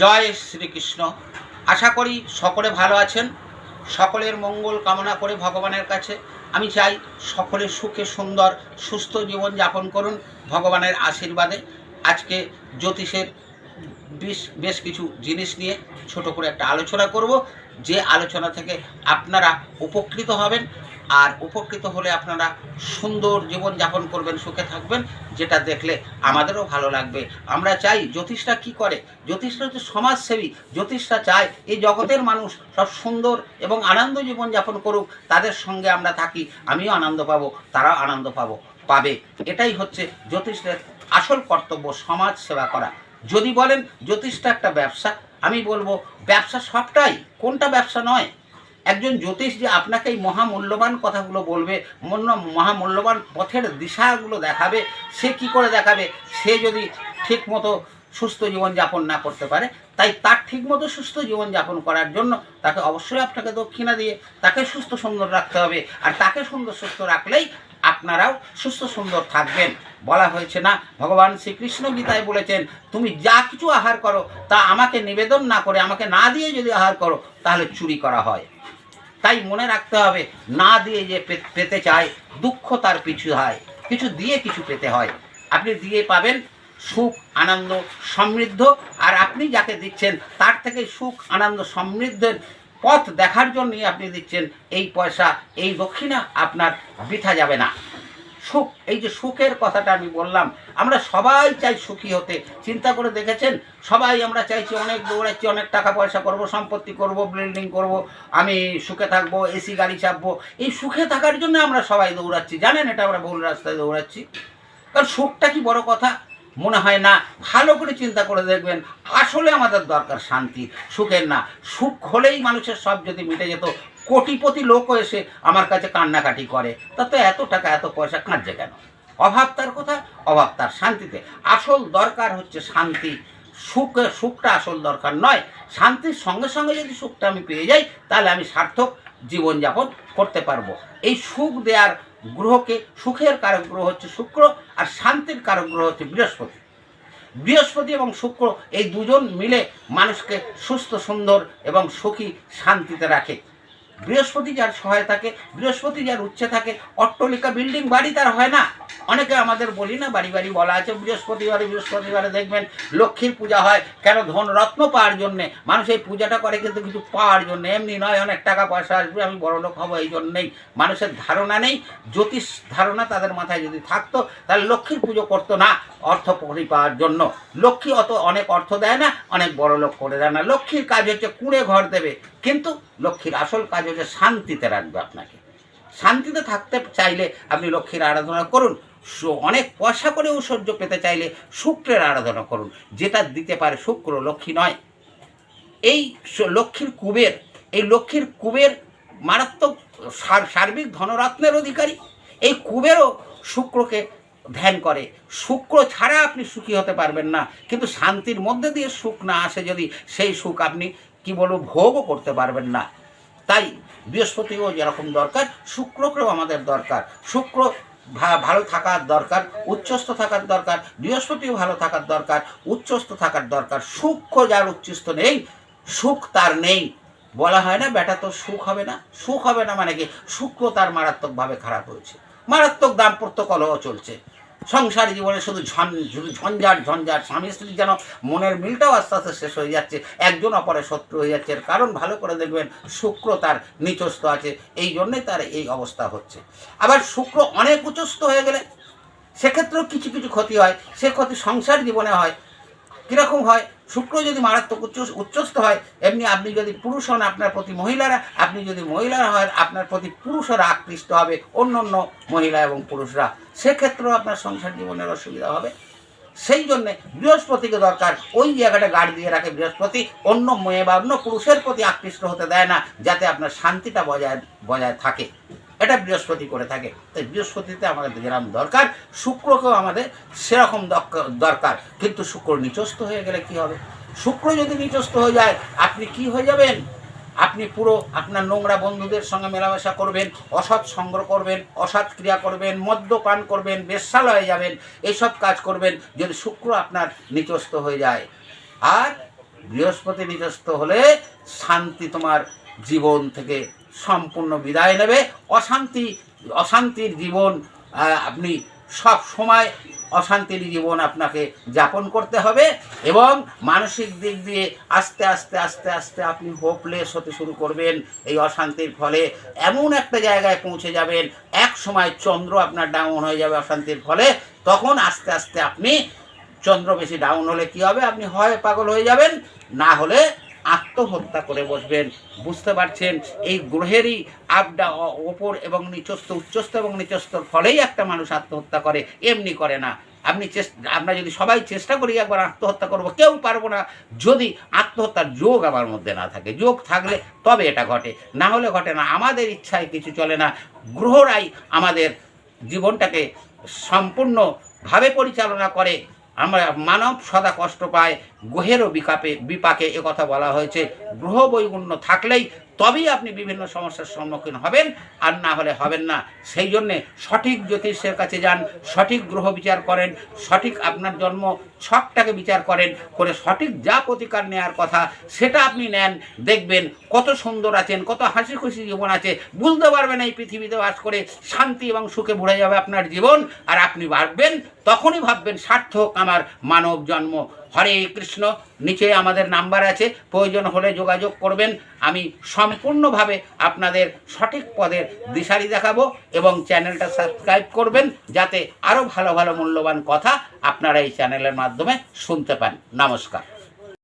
জয় শ্রীকৃষ্ণ। আশা করি সকলে ভালো আছেন। সকলের মঙ্গল কামনা করে ভগবানের কাছে আমি চাই সকলে সুখে, সুন্দর, সুস্থ জীবন যাপন করুন ভগবানের আশীর্বাদে। আজকে জ্যোতিষের বেশ বেশ কিছু জিনিস নিয়ে ছোট করে একটা আলোচনা করব। যে আলোচনা থেকে আপনারা উপকৃত হবেন আর উপকৃত হলে আপনারা সুন্দর জীবন যাপন করবেন, সুখে থাকবেন, যেটা দেখলে আমাদেরও ভালো লাগবে। আমরা চাই জ্যোতিষরা কি করে? জ্যোতিষরা হচ্ছে সমাজসেবী। জ্যোতিষরা চায় এই জগতের মানুষ সব সুন্দর এবং আনন্দ জীবন যাপন করুক, তাদের সঙ্গে আমরা থাকি, আমিও আনন্দ পাবো, তারাও আনন্দ পাবো, পাবে। এটাই হচ্ছে জ্যোতিষের আসল কর্তব্য, সমাজ সেবা করা। যদি বলেন জ্যোতিষটা একটা ব্যবসা, আমি বলব ব্যবসা সবটাই, কোনটা ব্যবসা নয়? একজন জ্যোতিষ যে আপনাকে এই মহামূল্যবান কথাগুলো বলবে মহামূল্যবান পথের দিশাগুলো দেখাবে, সে কি করে দেখাবে? সে যদি ঠিক মতো সুস্থ জীবনযাপন না করতে পারে, তাই তার ঠিক মতো সুস্থ জীবনযাপন করার জন্য তাকে অবশ্যই আপনাকে দক্ষিণা দিয়ে তাকে সুস্থ সুন্দর রাখতে হবে। আর তাকে সুন্দর সুস্থ রাখলেই আপনারাও সুস্থ সুন্দর থাকবেন। বলা হয়েছে না, ভগবান শ্রীকৃষ্ণ গীতায় বলেছেন, তুমি যা কিছু আহার করো, তা আমাকে নিবেদন না করে, আমাকে না দিয়ে যদি আহার করো, তাহলে চুরি করা হয়। তাই মনে রাখতে হবে, না দিয়ে যে পেতে চায়, দুঃখ তার পিছু হয়। কিছু দিয়ে কিছু পেতে হয়। আপনি দিয়ে পাবেন সুখ, আনন্দ, সমৃদ্ধ, আর আপনি যাকে দিচ্ছেন, তার থেকে সুখ, আনন্দ, সমৃদ্ধের পথ দেখার জন্যই আপনি দিচ্ছেন এই পয়সা, এই দক্ষিণা আপনার বৃথা যাবে না। সুখ, এই যে সুখের কথাটা আমি বললাম, আমরা সবাই চাই সুখী হতে। চিন্তা করে দেখেছেন? সবাই আমরা চাইছি অনেক দৌড়াচ্ছি, অনেক টাকা পয়সা করব, সম্পত্তি করব বিল্ডিং করব, আমি সুখে থাকব এসি গাড়ি চাপবো। এই সুখে থাকার জন্য আমরা সবাই দৌড়াচ্ছি। জানেন এটা আমরা ভুল রাস্তায় দৌড়াচ্ছি। কারণ সুখটা কি বড় কথা? মনে হয় না। ভালো করে চিন্তা করে দেখবেন। আসলে আমাদের দরকার শান্তি, সুখের না। সুখ হলেই মানুষের সব যদি মিটে যেত, কোটিপতি লোকও এসে আমার কাছে কান্নাকাটি করে। তাতে এত টাকা, এত পয়সা কাঁদছে কেন? অভাব তার কোথায়? অভাব তার শান্তিতে। আসল দরকার হচ্ছে শান্তি। সুখ, সুখটা আসল দরকার নয়। শান্তির সঙ্গে সঙ্গে যদি সুখটা আমি পেয়ে যাই, তাহলে আমি সার্থক জীবনযাপন করতে পারব। এই সুখ দেওয়ার গ্রহকে, সুখের কারক গ্রহ হচ্ছে শুক্র, আর শান্তির কারক গ্রহ হচ্ছে বৃহস্পতি। বৃহস্পতি এবং শুক্র এই দুজন মিলে মানুষকে সুস্থ, সুন্দর এবং সুখী শান্তিতে রাখে। বৃহস্পতি যার সহায় থাকে বৃহস্পতি যার উচ্ছে থাকে অট্টলিকা, বিল্ডিং, বাড়ি তার হয় না। অনেকে আমাদের বলি না, বাড়ি বাড়ি বলা আছে, বৃহস্পতিবারে বৃহস্পতিবারে দেখবেন লক্ষ্মীর পূজা হয়, কেন ধন রত্ন পাওয়ার জন্যে? মানুষ এই পূজাটা করে কিন্তু কিছু পাওয়ার জন্য, এমনি নয়, অনেক টাকা পয়সা আসবে, আমি বড় লোক হব এই জন্যেই। মানুষের ধারণা নেই, জ্যোতিষ ধারণা তাদের মাথায় যদি থাকতো, তাহলে লক্ষ্মীর পুজো করতো না অর্থ পাওয়ার জন্য। লক্ষ্মী অত অনেক অর্থ দেয় না, অনেক বড় লোক করে দেয় না। লক্ষ্মীর কাজ হচ্ছে কুঁড়ে ঘর দেবে, কিন্তু লক্ষ্মীর আসল কাজ হচ্ছে শান্তিতে রাখবে আপনাকে। শান্তিতে থাকতে চাইলে আপনি লক্ষ্মীর আরাধনা করুন অনেক পয়সা করে ঐশ্বর্য পেতে চাইলে শুক্রের আরাধনা করুন, যেটা দিতে পারে শুক্র লক্ষ্মী নয়। এই লক্ষ্মীর কুবের, এই লক্ষ্মীর কুবের মারাত্মক সার্বিক ধনরত্নের অধিকারী। এই কুবেরও শুক্রকে ধ্যান করে। শুক্র ছাড়া আপনি সুখী হতে পারবেন না, কিন্তু শান্তির মধ্যে দিয়ে সুখ না আসে যদি সেই সুখ আপনি কি বলব, ভোগও করতে পারবেন না। তাই বৃহস্পতিও যেরকম দরকার, শুক্রকেও আমাদের দরকার। শুক্র ভালো থাকার দরকার, উচ্চস্থ থাকার দরকার, বৃহস্পতিও ভালো থাকার দরকার, উচ্চস্থ থাকার দরকার, সূক্ষ্ম যার উচ্চস্থ নেই, সুখ তার নেই। বলা হয় না, বেটা তো সুখ হবে না? সুখ হবে না মানে কি? শুক্র তার মারাত্মকভাবে খারাপ হয়েছে। মারাত্মক দাম্পত্য কলহ চলছে। সংসার জীবনে শুধু ঝঞ্ঝাট ঝঞ্ঝাট। স্বামী, স্ত্রী যেন মনের মিলটাও আস্তে আস্তে শেষ হয়ে যাচ্ছে, একজন অপরে শত্রু হয়ে যাচ্ছে। এর কারণ ভালো করে দেখবেন, শুক্র তার নিচস্ত আছে। এই জন্যে তার এই অবস্থা হচ্ছে। আবার শুক্র অনেক উচ্চস্থ হয়ে গেলে সেক্ষেত্রেও কিছু কিছু ক্ষতি হয়। সে ক্ষতি সংসার জীবনে হয়। কীরকম হয়? শুক্র যদি মারাত্মক উচ্চ উচ্চস্থ হয়, এমনি আপনি যদি পুরুষ হন, আপনার প্রতি মহিলারা, আপনি যদি মহিলারা হয় আপনার প্রতি পুরুষরা আকৃষ্ট হবে অন্য অন্য মহিলা এবং পুরুষরা। সেক্ষেত্রেও আপনার সংসার জীবনের অসুবিধা হবে। সেই জন্যে বৃহস্পতিকে দরকার, ওই জায়গাটা গার্ড দিয়ে রাখে বৃহস্পতি, অন্য মেয়ে বা অন্য পুরুষের প্রতি আকৃষ্ট হতে দেয় না, যাতে আপনার শান্তিটা বজায় বজায় থাকে। এটা বৃহস্পতি করে থাকে। তাই বৃহস্পতিতে আমাদের যেরকম দরকার, শুক্রকেও আমাদের সেরকম দরকার। কিন্তু শুক্র নিচস্থ হয়ে গেলে কি হবে? শুক্র যদি নিচস্থ হয়ে যায়, আপনি কি হয়ে যাবেন? আপনি পুরো আপনার নোংরা বন্ধুদের সঙ্গে মেলামেশা করবেন, অসৎ সংগ্রহ করবেন, অসৎ ক্রিয়া করবেন, মদ্যপান করবেন, বেশ্যালয়ে যাবেন, এইসব কাজ করবেন যদি শুক্র আপনার নিচস্থ হয়ে যায়। আর বৃহস্পতি নিচস্থ হলে শান্তি তোমার জীবন থেকে সম্পূর্ণ বিদায় নেবে। অশান্তি, অশান্তির জীবন আপনি সব সময় অশান্তির জীবন আপনাকে যাপন করতে হবে এবং মানসিক দিক দিয়ে আস্তে আস্তে আস্তে আস্তে আপনি হোপলেস হতে শুরু করবেন। এই অশান্তির ফলে এমন একটা জায়গায় পৌঁছে যাবেন, এক সময় চন্দ্র আপনার ডাউন হয়ে যাবে অশান্তির ফলে। তখন আস্তে আস্তে আপনি চন্দ্র বেশি ডাউন হলে কি হবে? আপনি হয় পাগল হয়ে যাবেন, না হলে আত্মহত্যা করে বসবেন। বুঝতে পারছেন? এই গ্রহেরই আপডা অ- ওপর এবং নিচস্থ, উচ্চস্থ এবং নিচস্থর ফলেই একটা মানুষ আত্মহত্যা করে, এমনি করে না। আপনি চেষ্টা আমরা যদি সবাই চেষ্টা করি একবার আত্মহত্যা করব, কেউ পারব না। যদি আত্মহত্যার যোগ আমার মধ্যে না থাকে, যোগ থাকলে তবে এটা ঘটে। না হলে ঘটে না, আমাদের ইচ্ছায় কিছু চলে না। গ্রহরাই আমাদের জীবনটাকে সম্পূর্ণভাবে পরিচালনা করে। আমরা মানব সদা কষ্ট পায় গ্রহেরও বিকাপে বিপাকে কথা বলা হয়েছে। গ্রহ বৈগুণ্য থাকলেই তবেই আপনি বিভিন্ন সমস্যার সম্মুখীন হবেন, আর না হলে হবেন না। সেই জন্যে সঠিক জ্যোতিষের কাছে যান, সঠিক গ্রহ বিচার করেন, সঠিক আপনার জন্ম ছকটাকে বিচার করেন, করে সঠিক যা প্রতিকার নেওয়ার কথা সেটা আপনি নেন, দেখবেন কত সুন্দর আছেন, কত হাসি খুশি জীবন আছে। বুঝতে পারবেন এই পৃথিবীতে বাস করে শান্তি এবং সুখে ভরে যাবে আপনার জীবন, আর আপনি ভাববেন, তখনই ভাববেন, সার্থক আমার মানব জন্ম। হরে কৃষ্ণ, নিচে আমাদের নাম্বার আছে, প্রয়োজন হলে যোগাযোগ করবেন। আমি সম্পূর্ণভাবে আপনাদের সঠিক পদের দিশারি দেখাবো এবং চ্যানেলটা সাবস্ক্রাইব করবেন, যাতে আরও ভালো ভালো মূল্যবান কথা আপনারা এই চ্যানেলের মাধ্যমে শুনতে পান। নমস্কার।